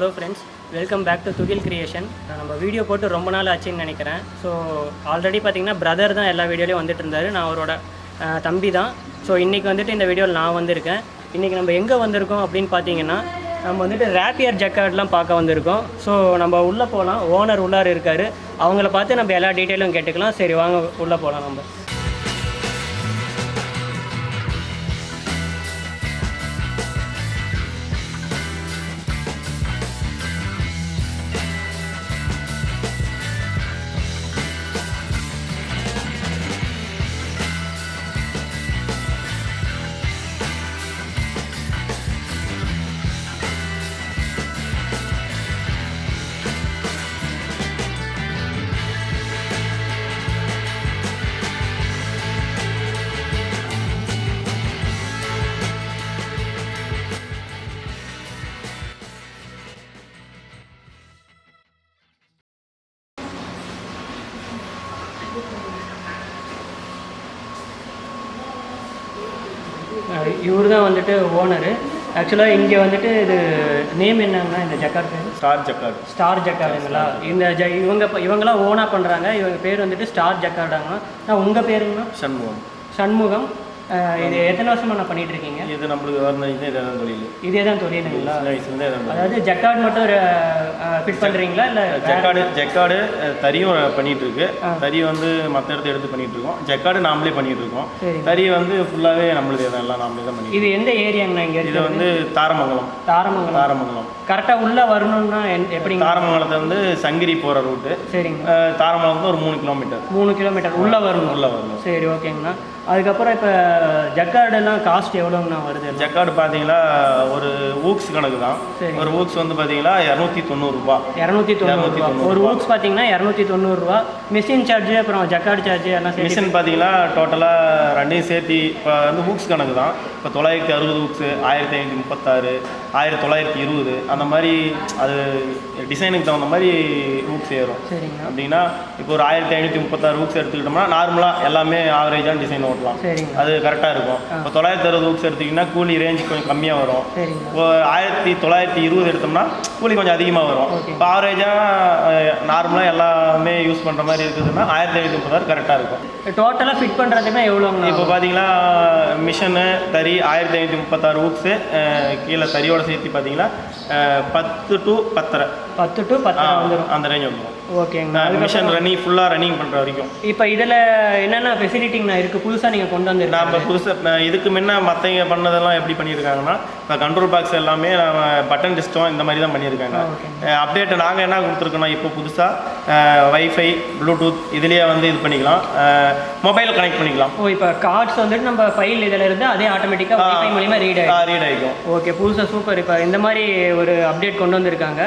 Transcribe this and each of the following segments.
Hello friends welcome back to Thugil creation நம்ம video போட்டு ரொம்ப நாள் ஆச்சுன்னு நினைக்கிறேன். ஸோ ஆல்ரெடி பார்த்தீங்கன்னா பிரதர் தான் எல்லா வீடியோலையும் வந்துட்டு இருந்தார். நான் அவரோட தம்பி தான். ஸோ இன்றைக்கி வந்துட்டு இந்த வீடியோவில் நான் வந்திருக்கேன். இன்றைக்கி நம்ம எங்கே வந்திருக்கோம் அப்படின்னு பார்த்தீங்கன்னா நம்ம வந்துட்டு ரேப்பியர் ஜக்கார்ட்லாம் பார்க்க வந்திருக்கோம். ஸோ நம்ம உள்ளே போகலாம் ஓனர் உள்ளார் இருக்கார். அவங்கள பார்த்து நம்ம எல்லா டீட்டெயிலும் கேட்டுக்கலாம். சரி வாங்க உள்ளே போகலாம் நம்ம. இவர் தான் வந்துட்டு ஓனரு ஆக்சுவலாக இங்கே வந்துட்டு இது நேம் என்னங்கன்னா இந்த ஜக்கார்ட் பேர்? ஸ்டார் ஜக்கார்டு ஸ்டார் ஜக்கார்டுங்களா இந்த ஜ இவங்க இவங்களாம் ஓனாக பண்ணுறாங்க இவங்க பேர் வந்துட்டு ஸ்டார் ஜக்கார்டாங்க. நான் உங்கள் பேருங்கண்ணா சண்முகம். சண்முகம். இது எத்தனை வருஷமா நான் பண்ணிட்டு இருக்கீங்க இது நம்மளுக்கு வரணும் இது இதான் தொழில். இதே தான் தொழிலுங்களா அதாவது ஜக்கார்ட் மட்டும் ஃபிட் பண்ணுறீங்களா இல்லை ஜக்காடு ஜக்காடு அஹ், தறியும் பண்ணிட்டு இருக்கு தறி வந்து மற்ற இடத்த எடுத்து பண்ணிட்டு இருக்கோம் ஜக்காடு நாமளே பண்ணிட்டு இருக்கோம் தறி வந்து ஃபுல்லாகவே நம்மளுது தான் எல்லாம் நாமளே தான் பண்ணிட்டு இது எந்த ஏரியாங்கண்ணா இங்கே இது வந்து தாரமங்கலம். தாரமங்கலம். தாரமங்கலம். கரெக்டாக உள்ளே வரணும்னா எப்படிங்க? தாரமங்கலத்தை வந்து சங்கிரி போகிற ரூட்டு சரிங்க. தாரமங்கலம் ஒரு மூணு கிலோமீட்டர் மூணு கிலோமீட்டர் உள்ளே வரணும். உள்ள வரணும். சரி ஓகேங்கண்ணா. அதுக்கப்புறம் இப்போ ஜக்கார்டெல்லாம் காஸ்ட் எவ்வளோங்கண்ணா வருது? எல்லாம்? ஜக்காடு பார்த்தீங்கன்னா ஒரு ஊக்ஸ் கணக்கு தான். ஒரு ஊக்ஸ் வந்து பார்த்தீங்கன்னா இரநூத்தி தொண்ணூறுரூபா இரநூத்தி இரநூத்தி ஒரு ஊக்ஸ் பார்த்தீங்கன்னா இரநூத்தி தொண்ணூறுரூவா மிஷின் சார்ஜ் அப்புறம் ஜக்கார்டு சார்ஜ் எல்லாம் மிஷின் பார்த்தீங்கன்னா டோட்டலாக ரெண்டையும் சேர்த்து இப்போ வந்து ஹூக்ஸ் கணக்கு தான். இப்போ தொள்ளாயிரத்தி அறுபது ஹூக்ஸு ஆயிரத்தி ஐநூற்றி முப்பத்தாறு. ஆயிரத்தி தொள்ளாயிரத்தி இருபது அந்த மாதிரி அது டிசைனுக்கு தகுந்த மாதிரி ஹூக்ஸ் ஏறும். சரிங்க. அப்படின்னா இப்போ ஒரு ஆயிரத்தி ஐநூற்றி முப்பத்தாறு ஹூக்ஸ் எடுத்துக்கிட்டோம்னா நார்மலாக எல்லாமே ஆவரேஜான டிசைன் ஓட்டலாம். அது கரெக்டாக இருக்கும். இப்போ தொள்ளாயிரத்தி அறுபது ஹூக்ஸ் எடுத்திங்கன்னா கூலி ரேஞ்ச் கொஞ்சம் கம்மியாக வரும். இப்போ ஆயிரத்தி தொள்ளாயிரத்தி இருபது எடுத்தோம்னா கூலி கொஞ்சம் அதிகமாக வரும். இப்போ ஆவரேஜாக நார்மலாக எல்லாமே யூஸ் பண்ணுற மாதிரி இருக்குதுன்னா ஆயிரத்தி ஐநூற்றி முப்பதாயிரம் கரெக்டாக இருக்கும். டோட்டலாக ஃபிட் பண்ணுறதுன்னா எவ்வளோங்கண்ணா இப்போ பார்த்தீங்கன்னா மிஷனு தறி ஆயிரத்தி ஐநூற்றி முப்பத்தாறு ஊக்ஸு கீழே தறியோட சேர்த்து பார்த்தீங்கன்னா பத்து டு பத்தரை. பத்து டு பத்து வந்துடும் அந்த ரேஞ்ச் வந்துடும் ஓகேங்கண்ணா மிஷன் ரன்னிங் ஃபுல்லாக ரன்னிங் பண்ணுற வரைக்கும். இப்போ இதில் என்னென்ன ஃபெசிலிட்டிங்கண்ணா இருக்குது புதுசாக நீங்கள் கொண்டு நம்ம வந்துருக்கீங்க புதுசாக இதுக்கு முன்ன மற்றவங்க பண்ணதெல்லாம் எப்படி பண்ணியிருக்காங்கன்னா இப்போ கண்ட்ரோல் பாக்ஸ் எல்லாமே நம்ம பட்டன் டிஸ்டம் இந்த மாதிரி தான் பண்ணியிருக்காங்க. அப்டேட் நாங்கள் என்ன கொடுத்துருக்கோம்னா இப்போ புதுசாக வைஃபை ப்ளூடூத் இதுலேயே வந்து இது பண்ணிக்கலாம். மொபைல் கனெக்ட் பண்ணிக்கலாம். ஓ இப்போ கார்ட்ஸ் வந்துட்டு நம்ம ஃபைல் இதில் இருந்து அதே ஆட்டோமேட்டிக்காக வைஃபை மூலியமாக ரீட் ஆகிடும் ரீட் ஆகிக்கும் ஓகே புதுசாக சூப்பர் இப்போ இந்த மாதிரி ஒரு அப்டேட் கொண்டு வந்திருக்காங்க.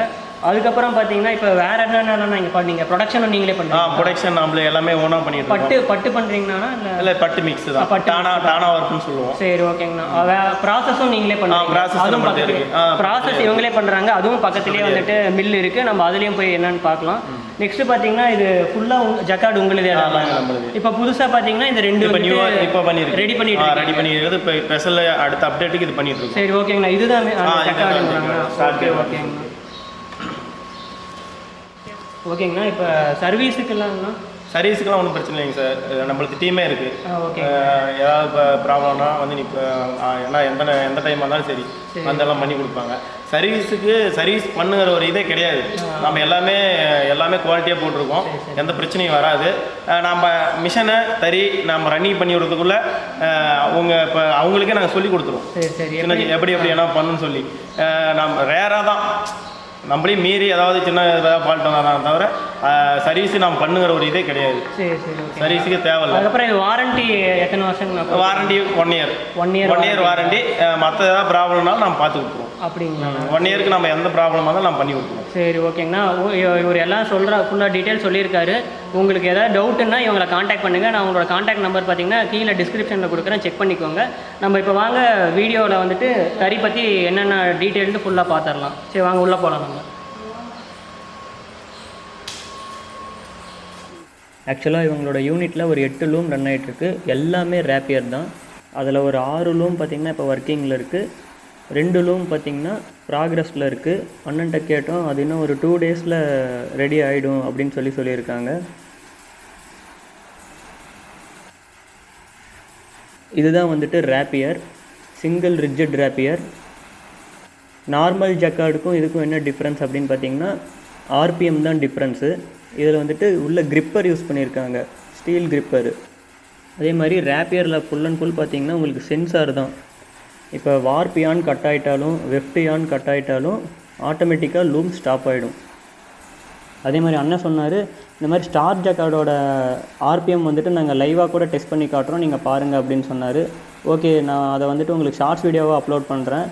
அதுக்கப்புறம் பார்த்தீங்கன்னா இப்போ வேற என்னென்னலாம் நீங்கள் பண்ணீங்க? ப்ரொடக்ஷனும் நீங்களே பண்ணுறீங்க ப்ரொடக்ஷன் நம்மள எல்லாமே ஓனாக பண்ணிட்டு பட்டு பட்டு பண்ணுறீங்கண்ணா இல்லை பட்டு மிக்ஸ் தான். பட்டு டானா டானா ஒர்க்குன்னு சொல்லுவோம். சரி ஓகேங்கண்ணா. ப்ராசஸும் நீங்களே பண்ணுறீங்க process அதுவும் நம்ம பக்கத்துல இருக்கு. ஆ, ப்ராசஸ் இவங்களே பண்ணுறாங்க அதுவும் பக்கத்துலேயே வந்துட்டு மில் இருக்குது நம்ம அதுலேயும் போய் என்னன்னு பார்க்கலாம். நெக்ஸ்ட் பார்த்தீங்கன்னா இது ஃபுல்லாக ஜக்கார்டு உங்களுதே. இப்போ புதுசாக பார்த்தீங்கன்னா இந்த ரெண்டு இப்போ இப்போ பண்ணிருக்கு ரெடி பண்ணிட்டு ரெடி பண்ணிருக்கிறது. இப்போ ஸ்பெஷல் அடுத்த அப்டேட்டுக்கு இது பண்ணிட்டு இருக்கோம். சரி ஓகேங்கண்ணா. இதுதான் பண்ணி. ஓகேங்கண்ணா. ஓகேங்கண்ணா இப்போ சர்வீஸுக்கெல்லாம்ண்ணா? சர்வீஸுக்குலாம் ஒன்றும் பிரச்சனை இல்லைங்க சார். நம்மளுக்கு டீமே இருக்குது ஓகே. ஏதாவது இப்போ ப்ராப்ளம்னா வந்து நீ இப்போ ஏன்னா எந்த எந்த டைம் வந்தாலும் சரி. வந்தெல்லாம் பண்ணி கொடுப்பாங்க. சர்வீஸுக்கு சர்வீஸ் பண்ணுங்கிற ஒரு இதே கிடையாது. நம்ம எல்லாமே எல்லாமே குவாலிட்டியாக போட்டிருக்கோம். எந்த பிரச்சனையும் வராது. நம்ம மிஷனை தறி நம்ம ரன்னிங் பண்ணி விடுறதுக்குள்ள அவங்க இப்போ அவங்களுக்கே நாங்கள் சொல்லி கொடுத்துருவோம். எப்படி? எப்படி என்ன பண்ணணும்னு சொல்லி. நம்ம ரேராக தான். நம்மளே மீறி ஏதாவது சின்ன ஏதாவது ஃபால்ட் வந்தால் தவிர சர்வீஸ் நாம் பண்ணுங்கிற ஒரு இதே கிடையாது. சரி சரி ஓகே சர்வீஸுக்கு தேவையில்ல. அதுக்கப்புறம் இது வாரண்டி எத்தனை வருஷங்கண்ணா warranty one year one year one year warranty மற்ற ஏதாவது ப்ராப்ளம்னாலும் நம்ம பார்த்து கொடுத்துருவோம். அப்படிங்களா? ஒன் இயருக்கு நம்ம எந்த ப்ராப்ளம் இருந்தாலும் நம்ம பண்ணி கொடுத்துருவோம். சரி ஓகேங்கண்ணா இவர் எல்லாம் சொல்கிற ஃபுல்லாக டீட்டெயில் சொல்லியிருக்காரு. உங்களுக்கு ஏதாவது டவுட்டுன்னா இவங்களை காண்டாக்ட் பண்ணுங்கள் நான் உங்களோட காண்டாக்ட் நம்பர் பார்த்தீங்கன்னா கீழே டிஸ்கிரிப்ஷனில் கொடுக்குறேன். செக் பண்ணிக்கோங்க. நம்ம இப்போ வாங்க வீடியோவில் வந்துட்டு தறி பற்றி என்னென்ன டீட்டெயில்னு ஃபுல்லாக பார்த்துடலாம் சரி வாங்க உள்ளே போகலாம் நம்ம. ஆக்சுவலாக இவங்களோட யூனிட்டில் ஒரு எட்டு லூம் ரன் ஆகிட்டுருக்கு எல்லாமே ரேப்பியர் தான். அதில் ஒரு ஆறு லூம் பார்த்திங்கன்னா இப்போ ஒர்க்கிங்கில் இருக்குது ரெண்டு லூம் பார்த்திங்கன்னா ப்ராக்ரஸில் இருக்குது அண்ணன்ட்ட கேட்டோம் அது இன்னும் ஒரு டூ டேஸில் ரெடி ஆகிடும் அப்படின்னு சொல்லி சொல்லியிருக்காங்க. இதுதான் வந்துட்டு rapier single rigid rapier normal ஜக்கார்டுக்கும் இதுக்கும் என்ன டிஃப்ரென்ஸ் அப்படின்னு பார்த்தீங்கன்னா ஆர்பிஎம் தான் டிஃப்ரென்ஸு இதில் வந்துட்டு உள்ள கிரிப்பர் யூஸ் பண்ணியிருக்காங்க. ஸ்டீல் கிரிப்பர் அதே மாதிரி ரேப்பியரில் ஃபுல் அண்ட் ஃபுல் பார்த்தீங்கன்னா உங்களுக்கு சென்சார் தான். இப்போ வார்ப் யான் கட் ஆகிட்டாலும் வெஃப்ட் யான் கட் ஆகிட்டாலும் ஆட்டோமேட்டிக்காக லூம் ஸ்டாப் ஆகிடும் அதே மாதிரி அண்ணன் சொன்னார் இந்த மாதிரி ஸ்டார் ஜக்கார்டோட ஆர்பிஎம் வந்துட்டு நாங்கள் லைவாக கூட டெஸ்ட் பண்ணி காட்டுறோம் நீங்கள் பாருங்கள் அப்படின்னு சொன்னார். ஓகே நான் அதை வந்துட்டு உங்களுக்கு ஷார்ட்ஸ் வீடியோவாக அப்லோட் பண்ணுறேன்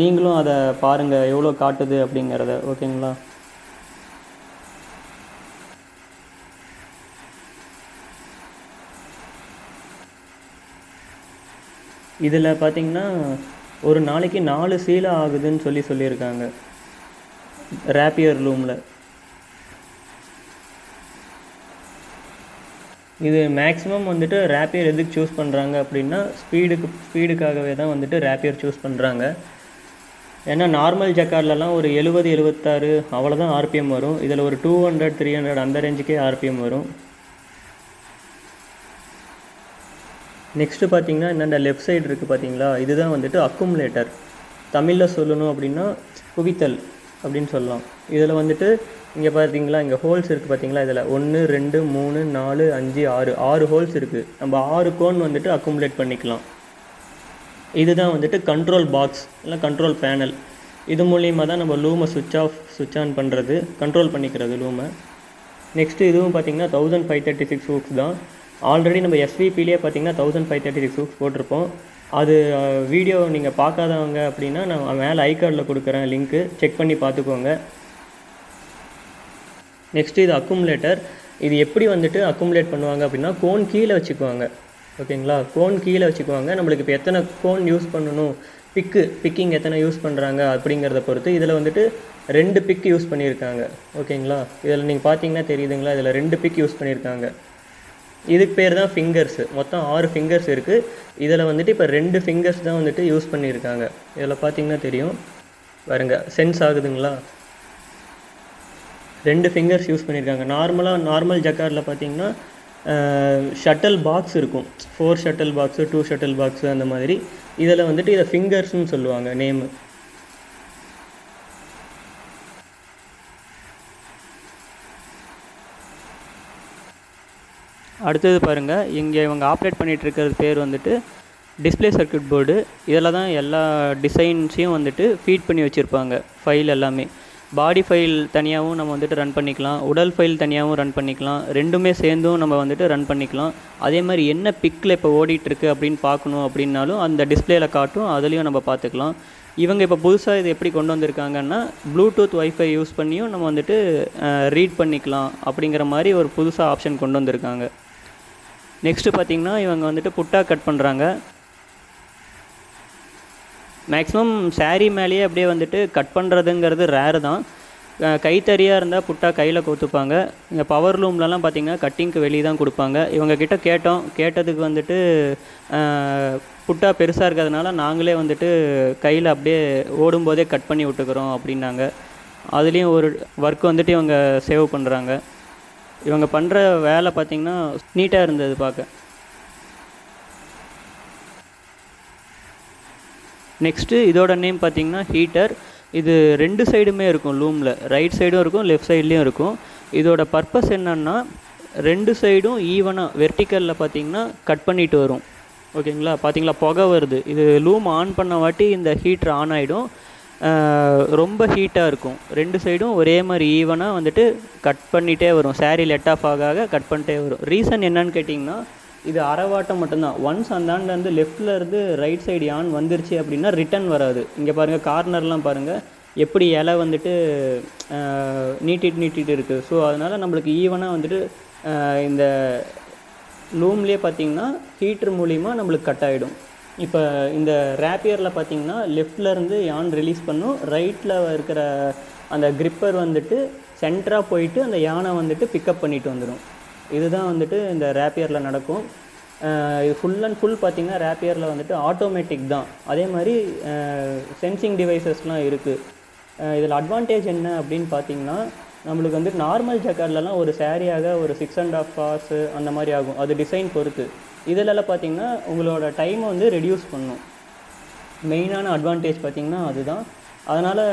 நீங்களும் அதை பாருங்கள் எவ்வளோ காட்டுது அப்படிங்கிறத. ஓகேங்களா இதில் பார்த்தீங்கன்னா ஒரு நாளைக்கு நாலு சீலை ஆகுதுன்னு சொல்லி சொல்லியிருக்காங்க. ரேப்பியர் லூமில் இது மேக்ஸிமம் வந்துட்டு ரேப்பியர் எதுக்கு சூஸ் பண்ணுறாங்க அப்படின்னா ஸ்பீடுக்கு ஸ்பீடுக்காகவே தான் வந்துட்டு ரேப்பியர் சூஸ் பண்ணுறாங்க ஏன்னா நார்மல் ஜக்கார்லலாம் ஒரு எழுபது எழுபத்தாறு அவ்வளோதான் ஆர்பிஎம் வரும். இதில் ஒரு டூ ஹண்ட்ரட் த்ரீ ஹண்ட்ரட் அந்த ரேஞ்சுக்கே ஆர்பிஎம் வரும். நெக்ஸ்ட்டு பார்த்தீங்கன்னா என்னென்ன லெஃப்ட் சைடு இருக்குது பார்த்தீங்களா? இதுதான் வந்துட்டு அக்குமுலேட்டர் தமிழில் சொல்லணும் அப்படின்னா குவித்தல் அப்படின்னு சொல்லலாம். இதில் வந்துட்டு இங்கே பார்த்தீங்களா இங்கே ஹோல்ஸ் இருக்குது பார்த்தீங்களா இதில். ஒன்று ரெண்டு மூணு நாலு அஞ்சு ஆறு. ஆறு ஹோல்ஸ் இருக்குது நம்ம ஆறு கோன் வந்துட்டு அக்குமுலேட் பண்ணிக்கலாம். இதுதான் வந்துட்டு கண்ட்ரோல் பாக்ஸ் இல்லை கண்ட்ரோல் பேனல் இது மூலியமாக தான் நம்ம லூமை சுவிட்ச் ஆஃப் சுவிட்ச் ஆன் பண்ணுறது கண்ட்ரோல் பண்ணிக்கிறது லூமை நெக்ஸ்ட்டு இதுவும் பார்த்தீங்கன்னா thousand five thirty six hooks தான். ஆல்ரெடி நம்ம எஸ்விபிலேயே பார்த்தீங்கன்னா thousand five thirty six hooks போட்டிருப்போம். அது வீடியோ நீங்கள் பார்க்காதவங்க அப்படின்னா நான் மேலே ஐகார்டில் கொடுக்குறேன் லிங்க்கு செக் பண்ணி பார்த்துக்கோங்க. நெக்ஸ்ட்டு இது அக்குமுலேட்டர் இது எப்படி வந்துட்டு அக்குமுலேட் பண்ணுவாங்க அப்படின்னா கோன் கீழே வச்சுக்குவாங்க. ஓகேங்களா? கோன் கீழே வச்சுக்குவாங்க. நம்மளுக்கு இப்போ எத்தனை கோன் யூஸ் பண்ணணும்? பிக்கு பிக்கிங் எத்தனை யூஸ் பண்ணுறாங்க அப்படிங்கிறத பொறுத்து இதில் வந்துட்டு ரெண்டு பிக் யூஸ் பண்ணியிருக்காங்க. ஓகேங்களா? இதில் நீங்கள் பார்த்தீங்கன்னா தெரியுதுங்களா? இதில் ரெண்டு பிக் யூஸ் பண்ணியிருக்காங்க. இதுக்கு பேர் தான் ஃபிங்கர்ஸு மொத்தம் ஆறு ஃபிங்கர்ஸ் இருக்குது இதில் வந்துட்டு இப்போ ரெண்டு ஃபிங்கர்ஸ் தான் வந்துட்டு யூஸ் பண்ணியிருக்காங்க. இதில் பார்த்தீங்கன்னா தெரியும். பாருங்க சென்ஸ் ஆகுதுங்களா? ரெண்டு ஃபிங்கர்ஸ் யூஸ் பண்ணியிருக்காங்க. நார்மலாக நார்மல் ஜக்காரில் பார்த்தீங்கன்னா ஷட்டில் பாக்ஸ் இருக்கும். Four shuttle box two shuttle box அந்த மாதிரி. இதில் வந்துட்டு இதை ஃபிங்கர்ஸ்னு சொல்லுவாங்க நேமு அடுத்தது பாருங்கள் இங்கே இவங்க ஆப்ரேட் பண்ணிகிட்டு இருக்கிற பேர் வந்துட்டு டிஸ்ப்ளே சர்க்யூட் போர்டு இதில் தான் எல்லா டிசைன்ஸையும் வந்துட்டு ஃபீட் பண்ணி வச்சுருப்பாங்க ஃபைல் எல்லாமே. பாடி ஃபைல் தனியாகவும் நம்ம வந்துட்டு ரன் பண்ணிக்கலாம் உடல் ஃபைல் தனியாகவும் ரன் பண்ணிக்கலாம் ரெண்டுமே சேர்ந்தும் நம்ம வந்துட்டு ரன் பண்ணிக்கலாம். அதே மாதிரி என்ன பிக்கில் இப்போ ஓடிட்டுருக்கு அப்படின்னு பார்க்கணும் அப்படின்னாலும் அந்த டிஸ்பிளேல காட்டும் அதுலேயும் நம்ம பார்த்துக்கலாம். இவங்க இப்போ புதுசாக இது எப்படி கொண்டு வந்திருக்காங்கன்னா ப்ளூடூத் ஒய்ஃபை யூஸ் பண்ணியும் நம்ம வந்துட்டு ரீட் பண்ணிக்கலாம் அப்படிங்கிற மாதிரி ஒரு புதுசாக ஆப்ஷன் கொண்டு வந்திருக்காங்க. நெக்ஸ்ட்டு பார்த்தீங்கன்னா இவங்க வந்துட்டு புட்டா கட் பண்ணுறாங்க மேக்ஸிமம் சாரீ மேலேயே அப்படியே வந்துட்டு கட் பண்ணுறதுங்கிறது ரேரு தான். கைத்தறியாக இருந்தால் புட்டா கையில் கோத்துப்பாங்க. இங்கே பவர் லூம்லலாம் பார்த்தீங்கன்னா கட்டிங்க்கு வெளியே தான் கொடுப்பாங்க. இவங்க கிட்ட கேட்டோம். கேட்டதுக்கு வந்துட்டு புட்டா பெருசாக இருக்கிறதுனால நாங்களே வந்துட்டு கையில் அப்படியே ஓடும்போதே கட் பண்ணி விட்டுக்கிறோம் அப்படின்னாங்க. அதுலேயும் ஒரு ஒர்க் வந்துட்டு இவங்க சேவ் பண்ணுறாங்க இவங்க பண்ணுற வேலை பார்த்திங்கன்னா நீட்டாக இருந்தது பார்க்க. நெக்ஸ்ட்டு இதோட நேம் பார்த்தீங்கன்னா ஹீட்டர் இது ரெண்டு சைடுமே இருக்கும் லூமில் ரைட் சைடும் இருக்கும் லெஃப்ட் சைட்லேயும் இருக்கும். இதோட பர்பஸ் என்னன்னா ரெண்டு சைடும் ஈவனாக வெர்டிக்கலில் பார்த்தீங்கன்னா கட் பண்ணிட்டு வரும். ஓகேங்களா பார்த்தீங்களா புகை வருது. இது லூம் ஆன் பண்ண வாட்டி இந்த ஹீட்டர் ஆன் ஆகிடும் ரொம்ப ஹீட்டாக இருக்கும். ரெண்டு சைடும் ஒரே மாதிரி ஈவனாக வந்துட்டு கட் பண்ணிகிட்டே வரும். சாரீ லெட் ஆஃப் ஆக ஆக கட் பண்ணிட்டே வரும். ரீசன் என்னன்னு கேட்டிங்கன்னா இது அரைவாட்டம் மட்டும்தான். ஒன்ஸ் அந்தாண்ட வந்து லெஃப்டில் இருந்து ரைட் சைடு யான் வந்துருச்சு அப்படின்னா ரிட்டர்ன் வராது. இங்கே பாருங்கள் கார்னர்லாம் பாருங்கள் எப்படி இலை வந்துட்டு நீட்டிட்டு நீட்டிட்டு இருக்குது ஸோ அதனால் நம்மளுக்கு ஈவனாக வந்துட்டு இந்த லூம்லேயே பார்த்திங்கன்னா ஹீட்ரு மூலிமா நம்மளுக்கு கட் ஆகிடும் இப்போ இந்த ரேப்பியரில் பார்த்தீங்கன்னா லெஃப்ட்லேருந்து யான் ரிலீஸ் பண்ணும். ரைட்டில் இருக்கிற அந்த கிரிப்பர் வந்துட்டு சென்டராக போயிட்டு அந்த யானை வந்துட்டு பிக்கப் பண்ணிட்டு வந்துடும் இதுதான் வந்துட்டு இந்த ரேப்பியரில் நடக்கும். இது ஃபுல் அண்ட் ஃபுல் பார்த்தீங்கன்னா ரேப்பியரில் வந்துட்டு ஆட்டோமேட்டிக் தான். அதே மாதிரி சென்சிங் டிவைசஸ்லாம் இருக்குது இதில் அட்வான்டேஜ் என்ன அப்படின்னு பார்த்தீங்கன்னா நம்மளுக்கு வந்து நார்மல் ஜக்கார்ட்லலாம் ஒரு சேரீயாக ஒரு சிக்ஸ் அண்ட் ஆஃப் ஹார்ஸு அந்த மாதிரி ஆகும். அது டிசைன் பொறுத்து. இதிலெல்லாம் பார்த்தீங்கன்னா உங்களோட டைமை வந்து ரெடியூஸ் பண்ணும். மெயினான அட்வான்டேஜ் பார்த்திங்கன்னா அதுதான். அதனால்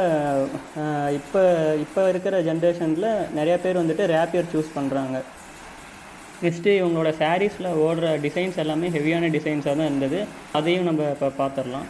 இப்போ இப்போ இருக்கிற ஜென்ரேஷனில் நிறையா பேர் வந்துட்டு ரேப்பியர் சூஸ் பண்ணுறாங்க நெக்ஸ்ட்டு இவங்களோட சாரீஸில் ஓடுற டிசைன்ஸ் எல்லாமே ஹெவியான டிசைன்ஸாக தான் இருந்தது. அதையும் நம்ம இப்போ பார்த்துடலாம்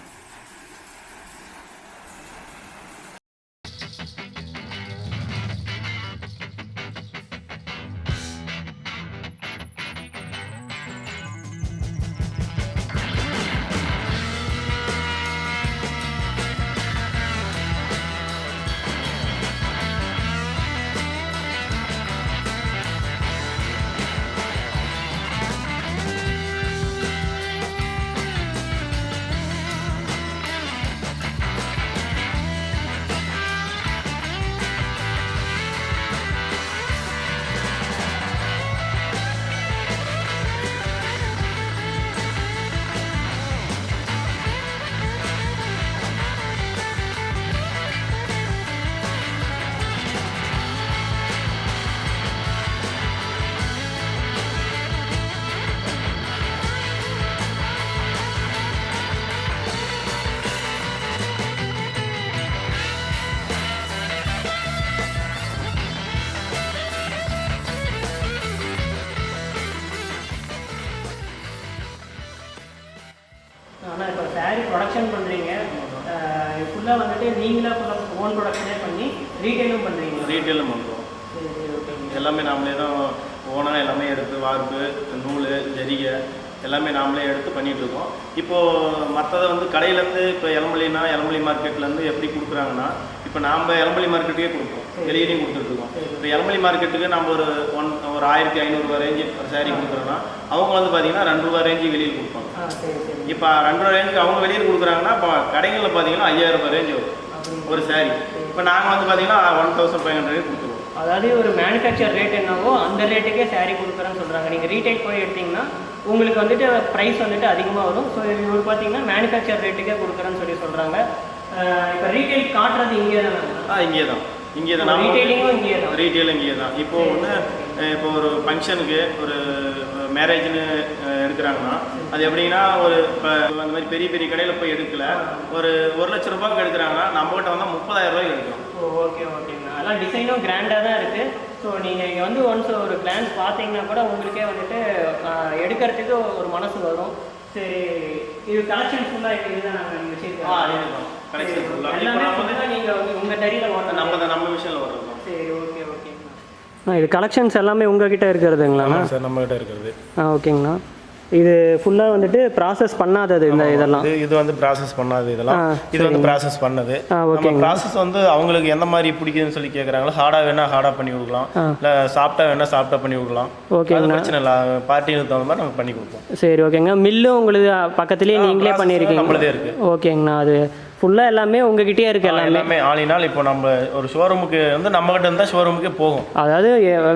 சாரீ ப்ரொடக்ஷன் பண்ணுறீங்க ஃபுல்லாக வந்துட்டு நீங்களே ஃபுல்லாக ஓன் ப்ரொடக்ஷனே பண்ணி ரீட்டைலும் பண்ணுறீங்களா ரீட்டெயிலும் பண்ணுறோம் எல்லாமே நாமளே தான் ஓனாக எல்லாமே எடுத்து வார்ப்பு நூல் ஜரிகை எல்லாமே நாமளே எடுத்து பண்ணிட்டு இருக்கோம். இப்போது மற்றதை வந்து கடையிலேருந்து இப்போ எலம்பலினா எலம்பலி மார்க்கெட்லேருந்து எப்படி கொடுக்குறாங்கன்னா இப்போ நாம் எலம்பலி மார்க்கெட்டுக்கே கொடுப்போம். வெளியிலையும் கொடுத்துட்ருக்கோம். இப்போ எலம்பலி மார்க்கெட்டுக்கு நம்ம ஒரு ஒன் ஒரு ஆயிரத்தி ஐநூறுரூவா ரேஞ்சு ஒரு சாரீ கொடுக்குறோன்னா அவங்க வந்து பார்த்தீங்கன்னா ரெண்டு ரூபா ரேஞ்சு வெளியில் கொடுப்பாங்க. சரி சரி. இப்போ ரெண்டு ரூபா ரேஞ்சுக்கு அவங்க வெளியில் கொடுக்குறாங்கன்னா இப்போ கடைகளில் பார்த்தீங்கன்னா ஐயாயிரம் ரூபாய் ரேஞ்சு வரும். ஒரு சாரீ இப்போ நாங்கள் வந்து பார்த்தீங்கன்னா ஒன் தௌசண்ட் ஃபைவ் ஹண்ட்ரட் கொடுத்துருவோம். அதாவது ஒரு மேனுஃபேக்சர் ரேட் என்னவோ அந்த ரேட்டுக்கே saree கொடுக்குறேன்னு சொல்கிறாங்க நீங்கள் ரீட்டைல் போய் எடுத்தீங்கன்னா உங்களுக்கு வந்துட்டு ப்ரைஸ் வந்துட்டு அதிகமாக வரும். ஸோ இவர் பார்த்தீங்கன்னா மேனுஃபேக்சர் ரேட்டுக்கே கொடுக்குறேன்னு சொல்லி சொல்கிறாங்க இப்போ ரீட்டைல் காட்டுறது இங்கே தான் ஆ இங்கே தான். இங்கே தான் நாம வந்து- ரீட்டைலிங்கும் இங்கே தான். ரீட்டெயில் இங்கே தான். இப்போ வந்து இப்போ ஒரு ஃபங்க்ஷனுக்கு ஒரு மேரேஜ்னு எடுக்கிறாங்கன்னா அது எப்படின்னா ஒரு இப்போ அந்த மாதிரி பெரிய பெரிய கடையில் போய் எடுக்கல. ஒரு ஒரு லட்ச ரூபாய்க்கு எடுக்கிறாங்கன்னா நம்மகிட்ட வந்தால் முப்பதாயிரம் ரூபாய்க்கு எடுக்கிறோம் ஓ ஓகே ஓகேங்கண்ணா அதெல்லாம் டிசைனும் கிராண்டாக தான் இருக்குது ஸோ நீங்கள் இங்கே வந்து ஒன்ஸ் ஒரு கிளான்ஸ் பார்த்தீங்கன்னா கூட உங்களுக்கே வந்துட்டு எடுக்கிறதுக்கு ஒரு மனசு வரும். சரி இது கலெக்ஷன் ஃபுல்லாக இதுதான் நாங்கள் வச்சுருக்கோம். கலெக்ஷன் ஃபுல்லாக இப்போ எல்லாமே நம்ம வந்து ஃபுல்லாக நீங்கள் வந்து உங்கள் தறியில் ஓட்டணும் நம்ம தான் நம்ம விஷயத்தில் வர்றோம் சரி ஓகே ஓகேங்கண்ணா இது கலெக்ஷன்ஸ் எல்லாமே உங்ககிட்ட இருக்கிறதுங்களாண்ணா சார் நம்மகிட்ட இருக்கிறது. ஆ ஓகேங்கண்ணா இது ஃபுல்லாக வந்துட்டு ப்ராசஸ் பண்ணாதது இந்த இதெல்லாம். இது வந்து ப்ராசஸ் பண்ணாது இதெல்லாம். இது வந்து ப்ராசஸ் பண்ணது. ஆ நம்ம ஓகேங்க ப்ராசஸ் வந்து அவங்களுக்கு எந்த மாதிரி பிடிக்குதுன்னு சொல்லி கேட்குறாங்களோ ஹார்டாக வேணா ஹார்டாக பண்ணி கொடுக்கலாம். இல்லை சாஃப்டா வேணா சாஃப்டா பண்ணி கொடுக்கலாம். அது ஓகேங்கண்ணா பிரச்சனை இல்லை. பார்ட்டிகளுக்கு தகுந்த மாதிரி நம்ம பண்ணி கொடுப்போம். சரி ஓகேங்க மில்லு உங்களுக்கு பக்கத்துலேயே நீங்களே பண்ணியிருக்கீங்க நம்மளதே இருக்கு. ஓகேங்கண்ணா அது ஃபுல்லாக எல்லாமே உங்ககிட்டயே இருக்குது எல்லாமே. எல்லாமே ஆளினால் இப்போ நம்ம ஒரு ஷோரூமுக்கு வந்து நம்ம கிட்ட இருந்தால் ஷோரூமுக்கே போகும். அதாவது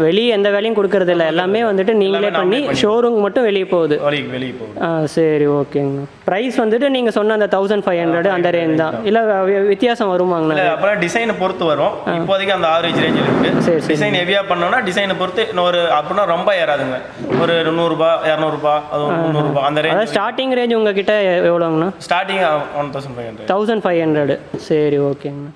வெளியே எந்த வேலையும் கொடுக்கறது இல்லை. எல்லாமே வந்துட்டு நீங்களே பண்ணி ஷோரூம் மட்டும் வெளியே போகுது. வெளியே போகும் ஆ சரி ஓகேங்கண்ணா ப்ரைஸ் வந்துட்டு நீங்கள் சொன்ன அந்த தௌசண்ட் ஃபைவ் ஹண்ட்ரட் அந்த ரேஞ்ச் தான். இல்லை வித்தியாசம் வருமாங்கண்ணா அப்புறம் டிசைனை பொறுத்து வரும். இப்போதைக்கு அந்த ஆவரேஜ் ரேஞ்சில் இருக்கு. சரி டிசைன் ஹெவியாக பண்ணோம்னா டிசைனை பொறுத்து இன்னொரு அப்படின்னா ரொம்ப ஏறாதுங்க. ஒரு நூறுரூபா இரநூறுபா அது முந்நூறுபா அந்த ரேஞ்ச் ஸ்டார்டிங் ரேஞ்ச் உங்ககிட்ட எவ்வளோங்கண்ணா starting one thousand five hundred thousand five hundred சரி ஓகேங்கண்ணா